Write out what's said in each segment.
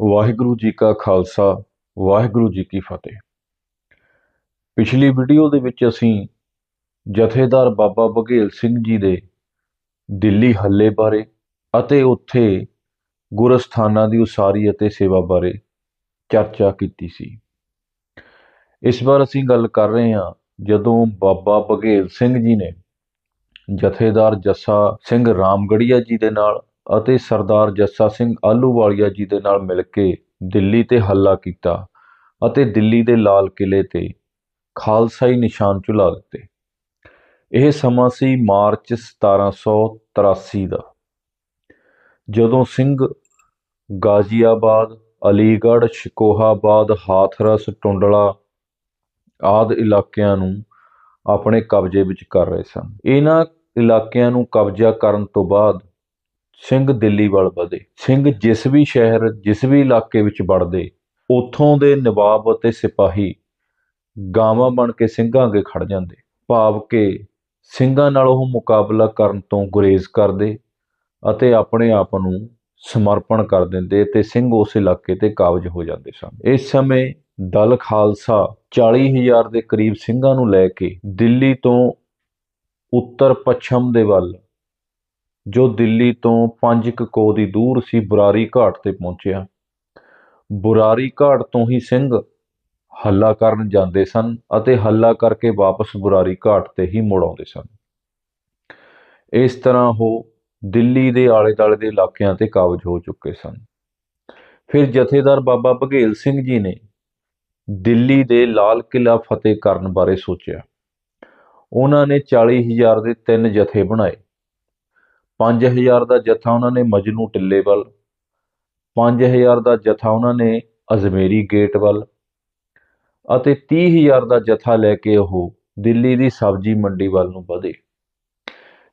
ਵਾਹਿਗੁਰੂ ਜੀ ਕਾ ਖਾਲਸਾ, ਵਾਹਿਗੁਰੂ ਜੀ ਕੀ ਫਤਿਹ। ਪਿਛਲੀ ਵੀਡੀਓ ਦੇ ਵਿੱਚ ਅਸੀਂ ਜਥੇਦਾਰ ਬਾਬਾ ਬਘੇਲ ਸਿੰਘ ਜੀ ਦੇ ਦਿੱਲੀ ਹੱਲੇ ਬਾਰੇ ਅਤੇ ਉੱਥੇ ਗੁਰਸਥਾਨਾਂ ਦੀ ਉਸਾਰੀ ਅਤੇ ਸੇਵਾ ਬਾਰੇ ਚਰਚਾ ਕੀਤੀ ਸੀ। ਇਸ ਵਾਰ ਅਸੀਂ ਗੱਲ ਕਰ ਰਹੇ ਹਾਂ ਜਦੋਂ ਬਾਬਾ ਬਘੇਲ ਸਿੰਘ ਜੀ ਨੇ ਜਥੇਦਾਰ ਜੱਸਾ ਸਿੰਘ ਰਾਮਗੜੀਆ ਜੀ ਦੇ ਨਾਲ ਅਤੇ ਸਰਦਾਰ ਜੱਸਾ ਸਿੰਘ ਆਲੂਵਾਲੀਆ ਜੀ ਦੇ ਨਾਲ ਮਿਲ ਕੇ ਦਿੱਲੀ ਤੇ ਹੱਲਾ ਕੀਤਾ ਅਤੇ ਦਿੱਲੀ ਦੇ ਲਾਲ ਕਿਲੇ ਤੇ ਖਾਲਸਾਈ ਨਿਸ਼ਾਨ ਝੁਲਾ ਦਿੱਤੇ। ਇਹ ਸਮਾਂ ਸੀ ਮਾਰਚ 1783 ਦਾ, ਜਦੋਂ ਸਿੰਘ ਗਾਜ਼ੀਆਬਾਦ, ਅਲੀਗੜ੍ਹ, ਸ਼ਿਕੋਹਾਬਾਦ, ਹਾਥਰਸ, ਟੁੰਡਲਾ ਆਦ ਇਲਾਕਿਆਂ ਨੂੰ ਆਪਣੇ ਕਬਜ਼ੇ ਵਿੱਚ ਕਰ ਰਹੇ ਸਨ। ਇਹਨਾਂ ਇਲਾਕਿਆਂ ਨੂੰ ਕਬਜ਼ਾ ਕਰਨ ਤੋਂ ਬਾਅਦ ਸਿੰਘ ਦਿੱਲੀ ਵੱਲ ਵਧੇ। ਸਿੰਘ ਜਿਸ ਵੀ ਸ਼ਹਿਰ, ਜਿਸ ਵੀ ਇਲਾਕੇ ਵਿੱਚ ਵੜਦੇ, ਉੱਥੋਂ ਦੇ ਨਵਾਬ ਅਤੇ ਸਿਪਾਹੀ ਗਾਵਾਂ ਬਣ ਕੇ ਸਿੰਘਾਂ ਅੱਗੇ ਖੜ ਜਾਂਦੇ। ਭਾਵ ਕਿ ਸਿੰਘਾਂ ਨਾਲ ਉਹ ਮੁਕਾਬਲਾ ਕਰਨ ਤੋਂ ਗੁਰੇਜ਼ ਕਰਦੇ ਅਤੇ ਆਪਣੇ ਆਪ ਨੂੰ ਸਮਰਪਣ ਕਰ ਦਿੰਦੇ ਤੇ ਸਿੰਘ ਉਸ ਇਲਾਕੇ ਤੇ ਕਾਬਜ ਹੋ ਜਾਂਦੇ ਸਨ। ਇਸ ਸਮੇਂ ਦਲ ਖਾਲਸਾ 40000 ਦੇ ਕਰੀਬ ਸਿੰਘਾਂ ਨੂੰ ਲੈ ਕੇ ਦਿੱਲੀ ਤੋਂ ਉੱਤਰ ਪੱਛਮ ਦੇ ਵੱਲ ਜੋ ਦਿੱਲੀ ਤੋਂ 5 ਕੋ ਦੀ ਦੂਰ ਸੀ, ਬੁਰਾਰੀ ਘਾਟ ਤੇ ਪਹੁੰਚਿਆ। ਬੁਰਾਰੀ ਘਾਟ ਤੋਂ ਹੀ ਸਿੰਘ ਹੱਲਾ ਕਰਨ ਜਾਂਦੇ ਸਨ ਅਤੇ ਹੱਲਾ ਕਰਕੇ ਵਾਪਸ ਬੁਰਾਰੀ ਘਾਟ ਤੇ ਹੀ ਮੁੜ ਆਉਂਦੇ ਸਨ। ਇਸ ਤਰ੍ਹਾਂ ਉਹ ਦਿੱਲੀ ਦੇ ਆਲੇ-ਦਾਲੇ ਦੇ ਇਲਾਕਿਆਂ ਤੇ ਕਾਬਜ ਹੋ ਚੁੱਕੇ ਸਨ। ਫਿਰ ਜਥੇਦਾਰ ਬਾਬਾ ਬਘੇਲ ਸਿੰਘ ਜੀ ਨੇ ਦਿੱਲੀ ਦੇ ਲਾਲ ਕਿਲਾ ਫਤਿਹ ਕਰਨ ਬਾਰੇ ਸੋਚਿਆ। ਉਹਨਾਂ ਨੇ 40000 ਦੇ ਤਿੰਨ ਜਥੇ ਬਣਾਏ। 5000 ਦਾ ਜਥਾ ਉਹਨਾਂ ਨੇ ਮਜਨੂ ਟਿੱਲੇ ਵੱਲ 5000 ਦਾ ਜਥਾ ਉਹਨਾਂ ਨੇ ਅਜਮੇਰੀ ਗੇਟ ਵੱਲ ਅਤੇ 30000 ਦਾ ਜਥਾ ਲੈ ਕੇ ਉਹ ਦਿੱਲੀ ਦੀ ਸਬਜ਼ੀ ਮੰਡੀ ਵੱਲ ਨੂੰ ਵਧੇ।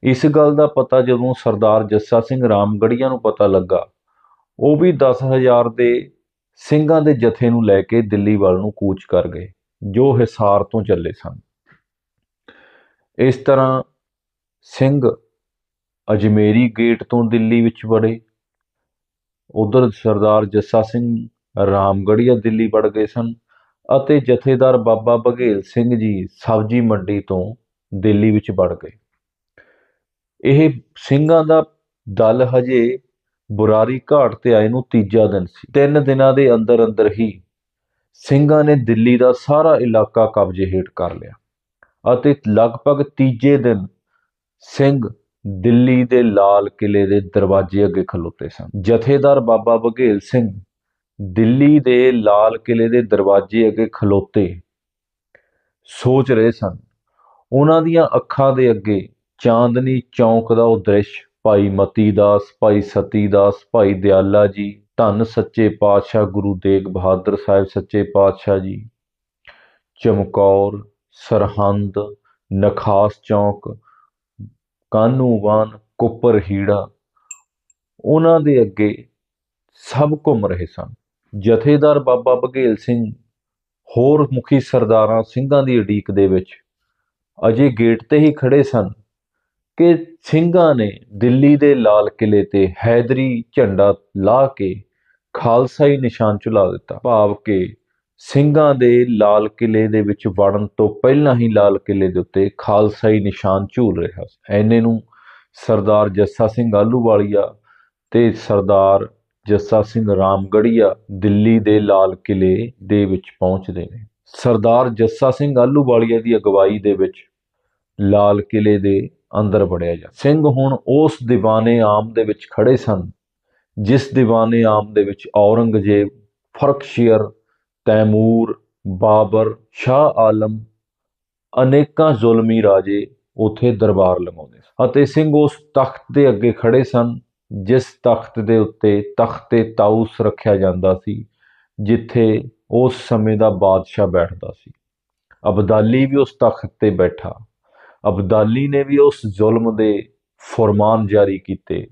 ਇਸ ਗੱਲ ਦਾ ਪਤਾ ਜਦੋਂ ਸਰਦਾਰ ਜੱਸਾ ਸਿੰਘ ਰਾਮਗੜੀਆ ਨੂੰ ਪਤਾ ਲੱਗਾ, ਉਹ ਵੀ 10000 ਦੇ ਸਿੰਘਾਂ ਦੇ ਜਥੇ ਨੂੰ ਲੈ ਕੇ ਦਿੱਲੀ ਵੱਲ ਨੂੰ ਕੂਚ ਕਰ ਗਏ, ਜੋ ਹਿਸਾਰ ਤੋਂ ਚੱਲੇ ਸਨ। ਇਸ ਤਰ੍ਹਾਂ ਸਿੰਘ ਅਜਮੇਰੀ ਗੇਟ ਤੋਂ ਦਿੱਲੀ ਵਿੱਚ ਵੜੇ। ਉਧਰ ਸਰਦਾਰ ਜੱਸਾ ਸਿੰਘ ਰਾਮਗੜੀਆ ਦਿੱਲੀ ਵੜ ਗਏ ਸਨ ਅਤੇ ਜਥੇਦਾਰ ਬਾਬਾ ਬਘੇਲ ਸਿੰਘ ਜੀ ਸਬਜੀ ਮੰਡੀ ਤੋਂ ਦਿੱਲੀ ਵਿੱਚ ਵੜ ਗਏ। ਇਹ ਸਿੰਘਾਂ ਦਾ ਦਲ ਹਜੇ ਬੁਰਾਰੀ ਘਾਟ ਤੇ ਆਏ ਨੂੰ ਤੀਜਾ ਦਿਨ ਸੀ। ਤਿੰਨ ਦਿਨਾਂ ਦੇ ਅੰਦਰ ਅੰਦਰ ਹੀ ਸਿੰਘਾਂ ਨੇ ਦਿੱਲੀ ਦਾ ਸਾਰਾ ਇਲਾਕਾ ਕਬਜ਼ੇ ਹੇਠ ਕਰ ਲਿਆ ਅਤੇ ਲਗਭਗ ਤੀਜੇ ਦਿਨ ਸਿੰਘ ਦਿੱਲੀ ਦੇ ਲਾਲ ਕਿਲੇ ਦੇ ਦਰਵਾਜ਼ੇ ਅੱਗੇ ਖਲੋਤੇ ਸਨ। ਜਥੇਦਾਰ ਬਾਬਾ ਬਘੇਲ ਸਿੰਘ ਦਿੱਲੀ ਦੇ ਲਾਲ ਕਿਲੇ ਦੇ ਦਰਵਾਜ਼ੇ ਅੱਗੇ ਖਲੋਤੇ ਸੋਚ ਰਹੇ ਸਨ। ਉਹਨਾਂ ਦੀਆਂ ਅੱਖਾਂ ਦੇ ਅੱਗੇ ਚਾਂਦਨੀ ਚੌਂਕ ਦਾ ਉਹ ਦ੍ਰਿਸ਼, ਭਾਈ ਮਤੀ ਦਾਸ ਭਾਈ ਸਤੀ ਦਾਸ ਭਾਈ ਦਿਆਲਾ ਜੀ, ਧੰਨ ਸੱਚੇ ਪਾਤਸ਼ਾਹ ਗੁਰੂ ਤੇਗ ਬਹਾਦਰ ਸਾਹਿਬ, ਸੱਚੇ ਪਾਤਸ਼ਾਹ ਜੀ, ਚਮਕੌਰ, ਸਰਹੰਦ, ਨਖਾਸ ਚੌਂਕ ਕਾਨੂੰਵਾਨ ਕੁੱਪਰ ਹੀੜਾ। ਉਹਨਾਂ ਦੇ ਅੱਗੇ ਸਭ ਘੁੰਮ ਰਹੇ ਸਨ। ਜਥੇਦਾਰ ਬਾਬਾ ਬਘੇਲ ਸਿੰਘ ਹੋਰ ਮੁਖੀ ਸਰਦਾਰਾਂ ਸਿੰਘਾਂ ਦੀ ਉਡੀਕ ਦੇ ਵਿੱਚ ਅਜੇ ਗੇਟ ਤੇ ਹੀ ਖੜੇ ਸਨ ਕਿ ਸਿੰਘਾਂ ਨੇ ਦਿੱਲੀ ਦੇ ਲਾਲ ਕਿਲੇ ਤੇ ਹੈਦਰੀ ਝੰਡਾ ਲਾ ਕੇ ਖਾਲਸਾਈ ਨਿਸ਼ਾਨ ਚੁਲਾ ਦਿੱਤਾ। ਭਾਵ ਕਿ ਸਿੰਘਾਂ ਦੇ ਲਾਲ ਕਿਲੇ ਦੇ ਵਿੱਚ ਵੜਨ ਤੋਂ ਪਹਿਲਾਂ ਹੀ ਲਾਲ ਕਿਲੇ ਦੇ ਉੱਤੇ ਖਾਲਸਾਈ ਨਿਸ਼ਾਨ ਝੂਲ ਰਿਹਾ ਸੀ। ਐਨੇ ਨੂੰ ਸਰਦਾਰ ਜੱਸਾ ਸਿੰਘ ਆਲੂਵਾਲੀਆ ਤੇ ਸਰਦਾਰ ਜੱਸਾ ਸਿੰਘ ਰਾਮਗੜੀਆ ਦਿੱਲੀ ਦੇ ਲਾਲ ਕਿਲੇ ਦੇ ਵਿੱਚ ਪਹੁੰਚਦੇ ਨੇ। ਸਰਦਾਰ ਜੱਸਾ ਸਿੰਘ ਆਲੂਵਾਲੀਆ ਦੀ ਅਗਵਾਈ ਦੇ ਵਿੱਚ ਲਾਲ ਕਿਲੇ ਦੇ ਅੰਦਰ ਵੜਿਆ ਜਾ। ਸਿੰਘ ਹੁਣ ਉਸ ਦੀਵਾਨੇ ਆਮ ਦੇ ਵਿੱਚ ਖੜੇ ਸਨ, ਜਿਸ ਦੀਵਾਨੇ ਆਮ ਦੇ ਵਿੱਚ ਔਰੰਗਜ਼ੇਬ, ਫਰਕਸ਼ੀਅਰ ਤੈਮੂਰ, ਬਾਬਰ, ਸ਼ਾਹ ਆਲਮ, ਅਨੇਕਾਂ ਜ਼ੁਲਮੀ ਰਾਜੇ ਉਥੇ ਦਰਬਾਰ ਲਗਾਉਂਦੇ ਅਤੇ ਸਿੰਘ ਉਸ ਤਖਤ ਦੇ ਅੱਗੇ ਖੜੇ ਸਨ, ਜਿਸ ਤਖਤ ਦੇ ਉੱਤੇ ਤਖਤੇ ਤਾਊਸ ਰੱਖਿਆ ਜਾਂਦਾ ਸੀ, ਜਿੱਥੇ ਉਸ ਸਮੇਂ ਦਾ ਬਾਦਸ਼ਾਹ ਬੈਠਦਾ ਸੀ। ਅਬਦਾਲੀ ਵੀ ਉਸ ਤਖਤ ਤੇ ਬੈਠਾ। ਅਬਦਾਲੀ ਨੇ ਵੀ ਉਸ ਜ਼ੁਲਮ ਦੇ ਫਰਮਾਨ ਜਾਰੀ ਕੀਤੇ।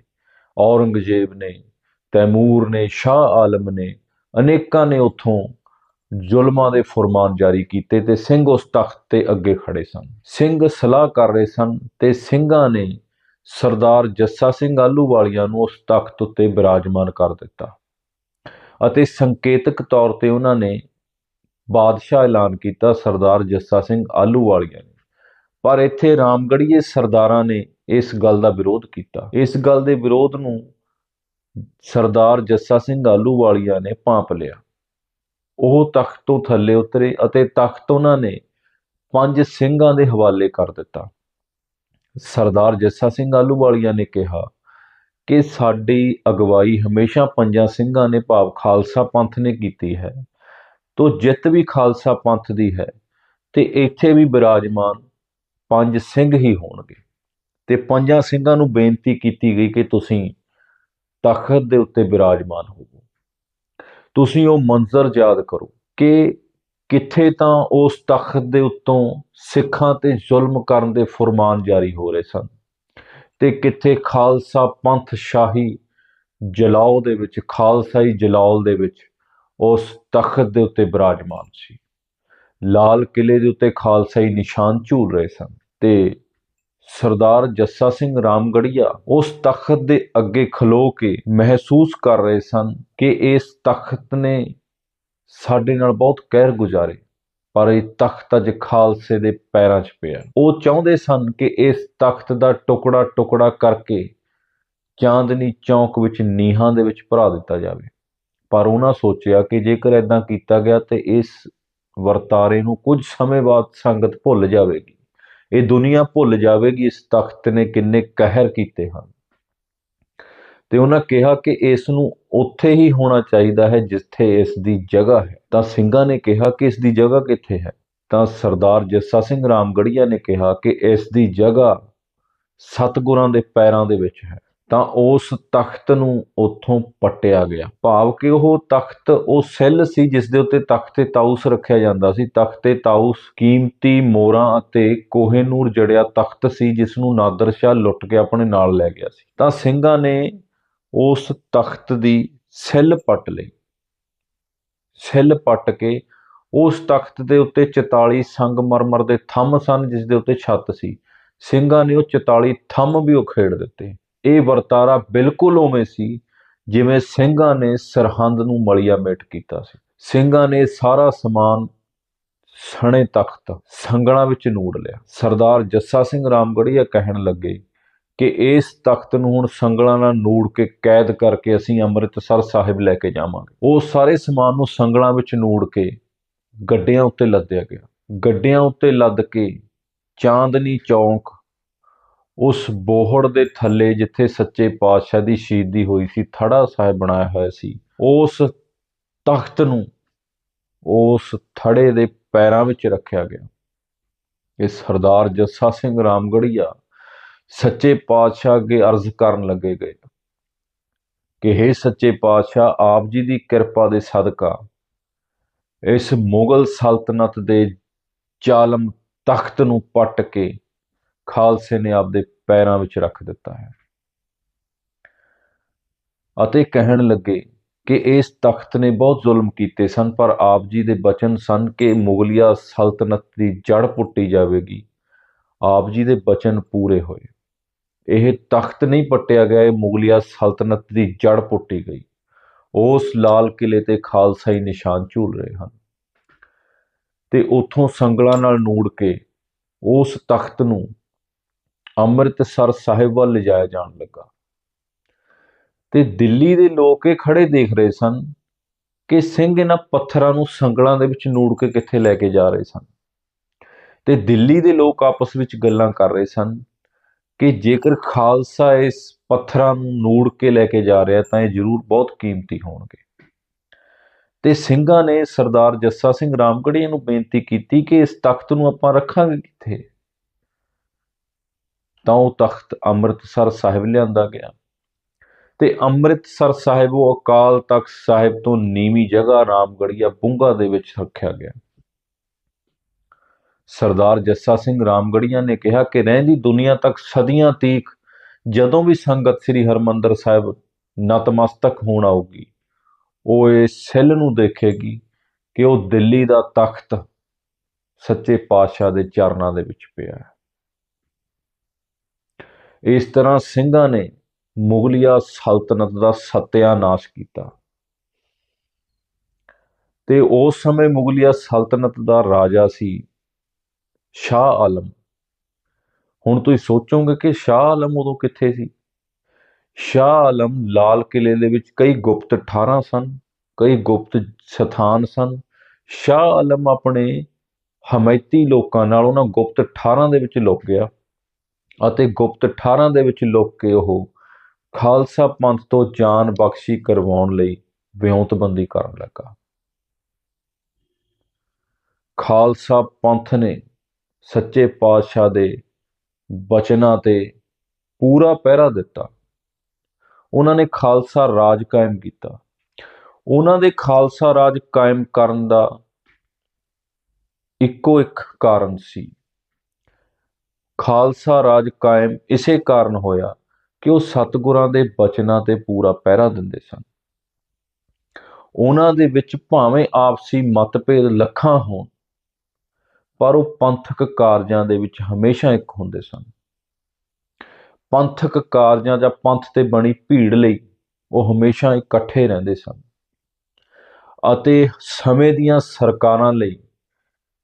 ਔਰੰਗਜ਼ੇਬ ਨੇ, ਤੈਮੂਰ ਨੇ, ਸ਼ਾਹ ਆਲਮ ਨੇ, ਅਨੇਕਾਂ ਨੇ ਉਥੋਂ ਜ਼ੁਲਮਾਂ ਦੇ ਫਰਮਾਨ ਜਾਰੀ ਕੀਤੇ ਤੇ ਸਿੰਘ ਉਸ ਤਖਤ ਤੇ ਅੱਗੇ ਖੜੇ ਸਨ। ਸਿੰਘ ਸਲਾਹ ਕਰ ਰਹੇ ਸਨ ਤੇ ਸਿੰਘਾਂ ਨੇ ਸਰਦਾਰ ਜੱਸਾ ਸਿੰਘ ਆਲੂਵਾਲੀਆ ਨੂੰ ਉਸ ਤਖਤ ਉੱਤੇ ਬਿਰਾਜਮਾਨ ਕਰ ਦਿੱਤਾ ਅਤੇ ਸੰਕੇਤਕ ਤੌਰ ਤੇ ਉਹਨਾਂ ਨੇ ਬਾਦਸ਼ਾਹ ਐਲਾਨ ਕੀਤਾ ਸਰਦਾਰ ਜੱਸਾ ਸਿੰਘ ਆਹਲੂਵਾਲੀਆ ਨੇ। ਪਰ ਇੱਥੇ ਰਾਮਗੜੀਏ ਸਰਦਾਰਾਂ ਨੇ ਇਸ ਗੱਲ ਦਾ ਵਿਰੋਧ ਕੀਤਾ। ਇਸ ਗੱਲ ਦੇ ਵਿਰੋਧ ਨੂੰ ਸਰਦਾਰ ਜੱਸਾ ਸਿੰਘ ਆਹਲੂਵਾਲੀਆ ਨੇ ਭਾਂਪ ਲਿਆ। ਉਹ ਤਖਤ ਤੋਂ ਥੱਲੇ ਉਤਰੇ ਅਤੇ ਤਖਤ ਉਹਨਾਂ ਨੇ ਪੰਜ ਸਿੰਘਾਂ ਦੇ ਹਵਾਲੇ ਕਰ ਦਿੱਤਾ। ਸਰਦਾਰ ਜੱਸਾ ਸਿੰਘ ਆਹਲੂਵਾਲੀਆ ਨੇ ਕਿਹਾ ਕਿ ਸਾਡੀ ਅਗਵਾਈ ਹਮੇਸ਼ਾ ਪੰਜਾਂ ਸਿੰਘਾਂ ਨੇ ਭਾਵ ਖਾਲਸਾ ਪੰਥ ਨੇ ਕੀਤੀ ਹੈ। ਤੋ ਜਿੱਤ ਵੀ ਖਾਲਸਾ ਪੰਥ ਦੀ ਹੈ ਤੇ ਇੱਥੇ ਵੀ ਬਿਰਾਜਮਾਨ ਪੰਜ ਸਿੰਘ ਹੀ ਹੋਣਗੇ। ਤੇ ਪੰਜਾਂ ਸਿੰਘਾਂ ਨੂੰ ਬੇਨਤੀ ਕੀਤੀ ਗਈ ਕਿ ਤੁਸੀਂ ਤਖਤ ਦੇ ਉੱਤੇ ਬਿਰਾਜਮਾਨ ਹੋਵੋ। ਤੁਸੀਂ ਉਹ ਮੰਜ਼ਰ ਯਾਦ ਕਰੋ ਕਿ ਕਿੱਥੇ ਤਾਂ ਉਸ ਤਖਤ ਦੇ ਉੱਤੋਂ ਸਿੱਖਾਂ ਤੇ ਜ਼ੁਲਮ ਕਰਨ ਦੇ ਫਰਮਾਨ ਜਾਰੀ ਹੋ ਰਹੇ ਸਨ ਤੇ ਕਿੱਥੇ ਖਾਲਸਾ ਪੰਥ ਸ਼ਾਹੀ ਜਲਾਉ ਦੇ ਵਿੱਚ ਖਾਲਸਾਈ ਜਲਾਉਲ ਦੇ ਵਿੱਚ ਉਸ ਤਖਤ ਦੇ ਉੱਤੇ ਬਿਰਾਜਮਾਨ ਸੀ। ਲਾਲ ਕਿਲੇ ਦੇ ਉੱਤੇ ਖਾਲਸਾਈ ਨਿਸ਼ਾਨ ਝੂਲ ਰਹੇ ਸਨ ਤੇ ਸਰਦਾਰ ਜੱਸਾ ਸਿੰਘ ਰਾਮਗੜੀਆ ਉਸ ਤਖਤ ਦੇ ਅੱਗੇ ਖਲੋ ਕੇ ਮਹਿਸੂਸ ਕਰ ਰਹੇ ਸਨ ਕਿ ਇਸ ਤਖਤ ਨੇ ਸਾਡੇ ਨਾਲ ਬਹੁਤ ਕਹਿਰ ਗੁਜ਼ਾਰੇ, ਪਰ ਇਹ ਤਖਤ ਅਜ ਖਾਲਸੇ ਦੇ ਪੈਰਾਂ 'ਚ ਪਿਆ। ਉਹ ਚਾਹੁੰਦੇ ਸਨ ਕਿ ਇਸ ਤਖਤ ਦਾ ਟੁਕੜਾ ਟੁਕੜਾ ਕਰਕੇ ਚਾਂਦਨੀ ਚੌਂਕ ਵਿੱਚ ਨੀਹਾਂ ਦੇ ਵਿੱਚ ਭਰਾ ਦਿੱਤਾ ਜਾਵੇ। ਪਰ ਉਹਨਾਂ ਸੋਚਿਆ ਕਿ ਜੇਕਰ ਇਦਾਂ ਕੀਤਾ ਗਿਆ ਤੇ ਇਸ ਵਰਤਾਰੇ ਨੂੰ ਕੁਝ ਸਮੇਂ ਬਾਅਦ ਸੰਗਤ ਭੁੱਲ ਜਾਵੇਗੀ। ਇਹ ਦੁਨੀਆ ਭੁੱਲ ਜਾਵੇਗੀ, ਇਸ ਤਖਤ ਨੇ ਕਿੰਨੇ ਕਹਿਰ ਕੀਤੇ ਹਨ। ਤੇ ਉਹਨਾਂ ਕਿਹਾ ਕਿ ਇਸ ਨੂੰ ਉੱਥੇ ਹੀ ਹੋਣਾ ਚਾਹੀਦਾ ਹੈ ਜਿੱਥੇ ਇਸ ਦੀ ਜਗ੍ਹਾ ਹੈ। ਤਾਂ ਸਿੰਘਾਂ ਨੇ ਕਿਹਾ ਕਿ ਇਸ ਦੀ ਜਗ੍ਹਾ ਕਿੱਥੇ ਹੈ? ਤਾਂ ਸਰਦਾਰ ਜੱਸਾ ਸਿੰਘ ਰਾਮਗੜੀਆ ਨੇ ਕਿਹਾ ਕਿ ਇਸ ਦੀ ਜਗ੍ਹਾ ਸਤਗੁਰਾਂ ਦੇ ਪੈਰਾਂ ਦੇ ਵਿੱਚ ਹੈ। ਤਾਂ ਉਸ ਤਖਤ ਨੂੰ ਉੱਥੋਂ ਪੱਟਿਆ ਗਿਆ। ਭਾਵ ਕਿ ਉਹ ਤਖਤ, ਉਹ ਸੈੱਲ ਸੀ ਜਿਸ ਦੇ ਉੱਤੇ ਤਖਤੇ ਤਾਊਸ ਰੱਖਿਆ ਜਾਂਦਾ ਸੀ। ਤਖਤੇ ਤਾਊਸ ਕੀਮਤੀ ਮੋਰਾਂ ਅਤੇ ਕੋਹੇਨੂਰ ਜੜਿਆ ਤਖਤ ਸੀ ਜਿਸ ਨੂੰ ਨਾਦਰ ਸ਼ਾਹ ਲੁੱਟ ਕੇ ਆਪਣੇ ਨਾਲ ਲੈ ਗਿਆ ਸੀ। ਤਾਂ ਸਿੰਘਾਂ ਨੇ ਉਸ ਤਖਤ ਦੀ ਸੈੱਲ ਪੱਟ ਲਈ। ਸੈੱਲ ਪੱਟ ਕੇ ਉਸ ਤਖਤ ਦੇ ਉੱਤੇ 44 ਸੰਗਮਰਮਰ ਦੇ ਥੰਮ ਸਨ ਜਿਸ ਦੇ ਉੱਤੇ ਛੱਤ ਸੀ। ਸਿੰਘਾਂ ਨੇ ਉਹ 44 ਥੰਮ ਵੀ ਉਖੇੜ ਦਿੱਤੇ। ਇਹ ਵਰਤਾਰਾ ਬਿਲਕੁਲ ਉਵੇਂ ਸੀ ਜਿਵੇਂ ਸਿੰਘਾਂ ਨੇ ਸਰਹੰਦ ਨੂੰ ਮਲਿਆ ਮੇਟ ਕੀਤਾ ਸੀ। ਸਿੰਘਾਂ ਨੇ ਸਾਰਾ ਸਮਾਨ ਸਣੇ ਤਖਤ ਸੰਗਣਾ ਵਿੱਚ ਨੂੜ ਲਿਆ। ਸਰਦਾਰ ਜੱਸਾ ਸਿੰਘ ਰਾਮਗੜੀਆ ਕਹਿਣ ਲੱਗੇ ਕਿ ਇਸ ਤਖਤ ਨੂੰ ਹੁਣ ਸੰਗਲਾਂ ਨਾਲ ਨੂੜ ਕੇ ਕੈਦ ਕਰਕੇ ਅਸੀਂ ਅੰਮ੍ਰਿਤਸਰ ਸਾਹਿਬ ਲੈ ਕੇ ਜਾਵਾਂਗੇ। ਉਹ ਸਾਰੇ ਸਮਾਨ ਨੂੰ ਸੰਗਲਾਂ ਵਿੱਚ ਨੂੜ ਕੇ ਗੱਡਿਆਂ ਉੱਤੇ ਲੱਦਿਆ ਗਿਆ। ਗੱਡਿਆਂ ਉੱਤੇ ਲੱਦ ਕੇ ਚਾਂਦਨੀ ਚੌਂਕ ਉਸ ਬੋਹੜ ਦੇ ਥੱਲੇ ਜਿੱਥੇ ਸੱਚੇ ਪਾਤਸ਼ਾਹ ਦੀ ਸ਼ਹੀਦੀ ਹੋਈ ਸੀ, ਥੜਾ ਸਾਹਿਬ ਬਣਾਇਆ ਹੋਇਆ ਸੀ। ਉਸ ਤਖਤ ਨੂੰ ਉਸ ਥੜੇ ਦੇ ਪੈਰਾਂ ਵਿੱਚ ਰੱਖਿਆ ਗਿਆ। ਇਹ ਸਰਦਾਰ ਜੱਸਾ ਸਿੰਘ ਰਾਮਗੜੀਆ ਸੱਚੇ ਪਾਤਸ਼ਾਹ ਅੱਗੇ ਅਰਜ਼ ਕਰਨ ਲੱਗੇ ਗਏ ਕਿ हे ਸੱਚੇ ਪਾਤਸ਼ਾਹ, ਆਪ ਜੀ ਦੀ ਕਿਰਪਾ ਦੇ ਸਦਕਾ ਇਸ ਮੁਗਲ ਸਲਤਨਤ ਦੇ ਜ਼ਾਲਮ ਤਖਤ ਨੂੰ ਪੱਟ ਕੇ ਖਾਲਸੇ ਨੇ ਆਪਦੇ ਪੈਰਾਂ ਵਿੱਚ ਰੱਖ ਦਿੱਤਾ ਹੈ। ਅਤੇ ਕਹਿਣ ਲੱਗੇ ਕਿ ਇਸ ਤਖਤ ਨੇ ਬਹੁਤ ਜ਼ੁਲਮ ਕੀਤੇ ਸਨ, ਪਰ ਆਪ ਜੀ ਦੇ ਬਚਨ ਸਨ ਕਿ ਮੁਗਲਿਆ ਸਲਤਨਤ ਦੀ ਜੜ ਪੁੱਟੀ ਜਾਵੇਗੀ। ਆਪ ਜੀ ਦੇ ਬਚਨ ਪੂਰੇ ਹੋਏ। ਇਹ ਤਖਤ ਨਹੀਂ ਪੱਟਿਆ ਗਿਆ, ਇਹ ਮੁਗਲਿਆ ਸਲਤਨਤ ਦੀ ਜੜ ਪੁੱਟੀ ਗਈ। ਉਸ ਲਾਲ ਕਿਲੇ ਤੇ ਖਾਲਸਾਈ ਨਿਸ਼ਾਨ ਝੂਲ ਰਹੇ ਹਨ। ਤੇ ਉਥੋਂ ਸੰਗਲਾਂ ਨਾਲ ਨੂੜ ਕੇ ਉਸ ਤਖਤ ਨੂੰ ਅੰਮ੍ਰਿਤਸਰ ਸਾਹਿਬ ਵੱਲ ਲਿਜਾਇਆ ਜਾਣ ਲੱਗਾ। ਤੇ ਦਿੱਲੀ ਦੇ ਲੋਕ ਇਹ ਖੜੇ ਦੇਖ ਰਹੇ ਸਨ ਕਿ ਸਿੰਘ ਇਹਨਾਂ ਪੱਥਰਾਂ ਨੂੰ ਸੰਗਲਾਂ ਦੇ ਵਿੱਚ ਨੂੜ ਕੇ ਕਿੱਥੇ ਲੈ ਕੇ ਜਾ ਰਹੇ ਸਨ। ਤੇ ਦਿੱਲੀ ਦੇ ਲੋਕ ਆਪਸ ਵਿੱਚ ਗੱਲਾਂ ਕਰ ਰਹੇ ਸਨ ਕਿ ਜੇਕਰ ਖਾਲਸਾ ਇਸ ਪੱਥਰਾਂ ਨੂੰ ਨੂੜ ਕੇ ਲੈ ਕੇ ਜਾ ਰਿਹਾ ਤਾਂ ਇਹ ਜ਼ਰੂਰ ਬਹੁਤ ਕੀਮਤੀ ਹੋਣਗੇ। ਤੇ ਸਿੰਘਾਂ ਨੇ ਸਰਦਾਰ ਜੱਸਾ ਸਿੰਘ ਰਾਮਗੜੀਆ ਨੂੰ ਬੇਨਤੀ ਕੀਤੀ ਕਿ ਇਸ ਤਖਤ ਨੂੰ ਆਪਾਂ ਰੱਖਾਂਗੇ ਕਿੱਥੇ? ਤਾਂ ਉਹ ਤਖਤ ਅੰਮ੍ਰਿਤਸਰ ਸਾਹਿਬ ਲਿਆਂਦਾ ਗਿਆ। ਤੇ ਅੰਮ੍ਰਿਤਸਰ ਸਾਹਿਬ ਉਹ ਅਕਾਲ ਤਖਤ ਸਾਹਿਬ ਤੋਂ ਨੀਵੀਂ ਜਗ੍ਹਾ ਰਾਮਗੜੀਆ ਬੁੰਗਾ ਦੇ ਵਿੱਚ ਰੱਖਿਆ ਗਿਆ। ਸਰਦਾਰ ਜੱਸਾ ਸਿੰਘ ਰਾਮਗੜੀਆ ਨੇ ਕਿਹਾ ਕਿ ਰਹਿੰਦੀ ਦੁਨੀਆ ਤੱਕ ਸਦੀਆਂ ਤੀਕ ਜਦੋਂ ਵੀ ਸੰਗਤ ਸ੍ਰੀ ਹਰਮੰਦਰ ਸਾਹਿਬ ਨਤਮਸਤਕ ਹੋਣ ਆਊਗੀ, ਉਹ ਇਸ ਸੈੱਲ ਨੂੰ ਦੇਖੇਗੀ ਕਿ ਉਹ ਦਿੱਲੀ ਦਾ ਤਖਤ ਸੱਚੇ ਪਾਤਸ਼ਾਹ ਦੇ ਚਰਨਾਂ ਦੇ ਵਿੱਚ ਪਿਆ ਹੈ। ਇਸ ਤਰ੍ਹਾਂ ਸਿੰਘਾਂ ਨੇ ਮੁਗਲਿਆ ਸਲਤਨਤ ਦਾ ਸਤਿਆਨਾਸ਼ ਕੀਤਾ। ਤੇ ਉਸ ਸਮੇਂ ਮੁਗਲਿਆ ਸਲਤਨਤ ਦਾ ਰਾਜਾ ਸੀ ਸ਼ਾਹ ਆਲਮ। ਹੁਣ ਤੁਸੀਂ ਸੋਚੋਗੇ ਕਿ ਸ਼ਾਹ ਆਲਮ ਉਦੋਂ ਕਿੱਥੇ ਸੀ? ਸ਼ਾਹ ਆਲਮ ਲਾਲ ਕਿਲੇ ਦੇ ਵਿੱਚ ਕਈ ਗੁਪਤ ਠਾਰਾਂ ਸਨ, ਕਈ ਗੁਪਤ ਸਥਾਨ ਸਨ। ਸ਼ਾਹ ਆਲਮ ਆਪਣੇ ਹਮਾਇਤੀ ਲੋਕਾਂ ਨਾਲ ਉਹਨਾਂ ਗੁਪਤ ਠਾਰਾਂ ਦੇ ਵਿੱਚ ਲੁਕ ਗਿਆ। ਅਤੇ ਗੁਪਤ ਠਾਰਾਂ ਦੇ ਵਿੱਚ ਲੁਕ ਕੇ ਉਹ ਖਾਲਸਾ ਪੰਥ ਤੋਂ ਜਾਨ ਬਖਸ਼ੀ ਕਰਵਾਉਣ ਲਈ ਵਿਉਂਤਬੰਦੀ ਕਰਨ ਲੱਗਾ। ਖਾਲਸਾ ਪੰਥ ਨੇ ਸੱਚੇ ਪਾਤਸ਼ਾਹ ਦੇ ਬਚਨਾਂ ਤੇ ਪੂਰਾ ਪਹਿਰਾ ਦਿੱਤਾ। ਉਹਨਾਂ ਨੇ ਖਾਲਸਾ ਰਾਜ ਕਾਇਮ ਕੀਤਾ। ਉਹਨਾਂ ਦੇ ਖਾਲਸਾ ਰਾਜ ਕਾਇਮ ਕਰਨ ਦਾ ਇੱਕੋ ਇੱਕ ਕਾਰਨ ਸੀ। ਖਾਲਸਾ ਰਾਜ ਕਾਇਮ ਇਸੇ ਕਾਰਨ ਹੋਇਆ ਕਿ ਉਹ ਸਤਿਗੁਰਾਂ ਦੇ ਬਚਨਾਂ ਤੇ ਪੂਰਾ ਪਹਿਰਾ ਦਿੰਦੇ ਸਨ। ਉਹਨਾਂ ਦੇ ਵਿੱਚ ਭਾਵੇਂ ਆਪਸੀ ਮਤਭੇਦ ਲੱਖਾਂ ਹੋਣ, ਪਰ ਉਹ ਪੰਥਕ ਕਾਰਜਾਂ ਦੇ ਵਿੱਚ ਹਮੇਸ਼ਾ ਇੱਕ ਹੁੰਦੇ ਸਨ। ਪੰਥਕ ਕਾਰਜਾਂ ਜਾਂ ਪੰਥ ਤੇ ਬਣੀ ਭੀੜ ਲਈ ਉਹ ਹਮੇਸ਼ਾ ਇਕੱਠੇ ਰਹਿੰਦੇ ਸਨ ਅਤੇ ਸਮੇਂ ਦੀਆਂ ਸਰਕਾਰਾਂ ਲਈ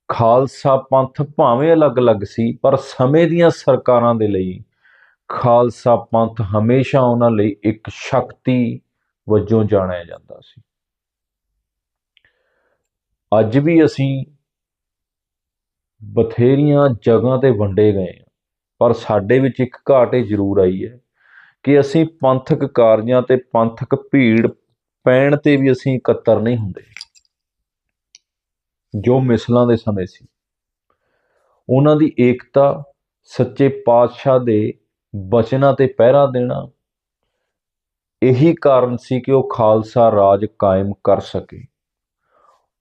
ਖਾਲਸਾ ਪੰਥ ਭਾਵੇਂ ਅਲੱਗ-ਅਲੱਗ ਸੀ, ਪਰ ਸਮੇਂ ਦੀਆਂ ਸਰਕਾਰਾਂ ਦੇ ਲਈ ਖਾਲਸਾ ਪੰਥ ਹਮੇਸ਼ਾ ਉਹਨਾਂ ਲਈ ਇੱਕ ਸ਼ਕਤੀ ਵਜੋਂ ਜਾਣਿਆ ਜਾਂਦਾ ਸੀ। ਅੱਜ ਵੀ ਅਸੀਂ ਬਥੇਰੀਆਂ ਜਗ੍ਹਾ ਤੇ ਵੰਡੇ ਗਏ ਹਾਂ, ਪਰ ਸਾਡੇ ਵਿੱਚ ਇੱਕ ਘਾਟ ਇਹ ਜ਼ਰੂਰ ਆਈ ਹੈ ਕਿ ਅਸੀਂ ਪੰਥਕ ਕਾਰਜਾਂ ਤੇ ਪੰਥਕ ਭੀੜ ਪੈਣ ਤੇ ਵੀ ਅਸੀਂ ਇਕੱਤਰ ਨਹੀਂ ਹੁੰਦੇ। ਜੋ ਮਿਸਲਾਂ ਦੇ ਸਮੇਂ ਸੀ। ਉਹਨਾਂ ਦੀ ਏਕਤਾ, ਸੱਚੇ ਪਾਤਸ਼ਾਹ ਦੇ ਬਚਨਾਂ ਤੇ ਪਹਿਰਾ ਦੇਣਾ, ਇਹੀ ਕਾਰਨ ਸੀ ਕਿ ਉਹ ਖਾਲਸਾ ਰਾਜ ਕਾਇਮ ਕਰ ਸਕੇ।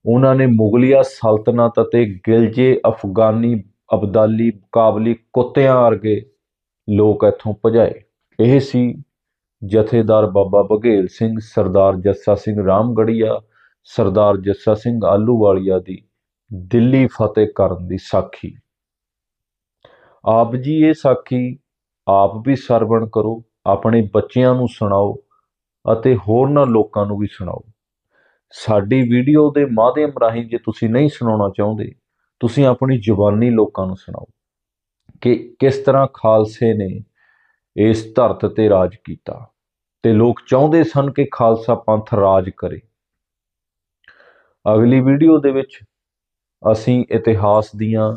ਉਹਨਾਂ ਨੇ ਮੁਗਲਿਆ ਸਲਤਨਤ ਅਤੇ ਗਿਲਜੇ ਅਫਗਾਨੀ ਅਬਦਾਲੀ ਕਾਬਲੀ ਕੁੱਤਿਆਂ ਵਰਗੇ ਲੋਕ ਇੱਥੋਂ ਭਜਾਏ। ਇਹ ਸੀ ਜਥੇਦਾਰ ਬਾਬਾ ਬਘੇਲ ਸਿੰਘ, ਸਰਦਾਰ ਜੱਸਾ ਸਿੰਘ ਰਾਮਗੜੀਆ ਸਰਦਾਰ ਜੱਸਾ ਸਿੰਘ ਆਲੂਵਾਲੀਆ ਦੀ ਦਿੱਲੀ ਫਤਿਹ ਕਰਨ ਦੀ ਸਾਖੀ। ਆਪ ਜੀ ਇਹ ਸਾਖੀ ਆਪ ਵੀ ਸਰਵਣ ਕਰੋ, ਆਪਣੇ ਬੱਚਿਆਂ ਨੂੰ ਸੁਣਾਓ ਅਤੇ ਹੋਰਨਾਂ ਲੋਕਾਂ ਨੂੰ ਵੀ ਸੁਣਾਓ। ਸਾਡੀ ਵੀਡੀਓ ਦੇ ਮਾਧਿਅਮ ਰਾਹੀਂ ਜੇ ਤੁਸੀਂ ਨਹੀਂ ਸੁਣਾਉਣਾ ਚਾਹੁੰਦੇ, ਤੁਸੀਂ ਆਪਣੀ ਜ਼ੁਬਾਨੀ ਲੋਕਾਂ ਨੂੰ ਸੁਣਾਓ ਕਿ ਕਿਸ ਤਰ੍ਹਾਂ ਖਾਲਸੇ ਨੇ ਇਸ ਧਰਤ ਤੇ ਰਾਜ ਕੀਤਾ। ਤੇ ਲੋਕ ਚਾਹੁੰਦੇ ਸਨ ਕਿ ਖਾਲਸਾ ਪੰਥ ਰਾਜ ਕਰੇ। ਅਗਲੀ ਵੀਡੀਓ ਦੇ ਵਿੱਚ ਅਸੀਂ ਇਤਿਹਾਸ ਦੀਆਂ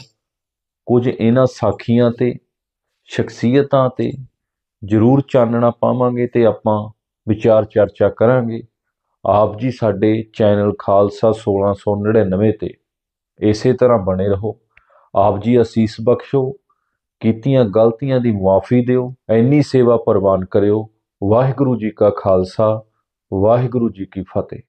ਕੁਝ ਇਹਨਾਂ ਸਾਖੀਆਂ ਤੇ ਸ਼ਖਸੀਅਤਾਂ ਤੇ ਜ਼ਰੂਰ ਚਾਨਣਾ ਪਾਵਾਂਗੇ ਤੇ ਆਪਾਂ ਵਿਚਾਰ ਚਰਚਾ ਕਰਾਂਗੇ। ਆਪ ਜੀ ਸਾਡੇ ਚੈਨਲ ਖਾਲਸਾ 1699 ਤੇ ਇਸੇ ਤਰ੍ਹਾਂ ਬਣੇ ਰਹੋ। ਆਪ ਜੀ ਅਸੀਸ ਬਖਸ਼ੋ, ਕੀਤੀਆਂ ਗਲਤੀਆਂ ਦੀ ਮੁਆਫੀ ਦਿਓ ਐਨੀ ਸੇਵਾ ਪ੍ਰਵਾਨ ਕਰਿਓ। ਵਾਹਿਗੁਰੂ ਜੀ ਕਾ ਖਾਲਸਾ, ਵਾਹਿਗੁਰੂ ਜੀ ਕੀ ਫਤਿਹ।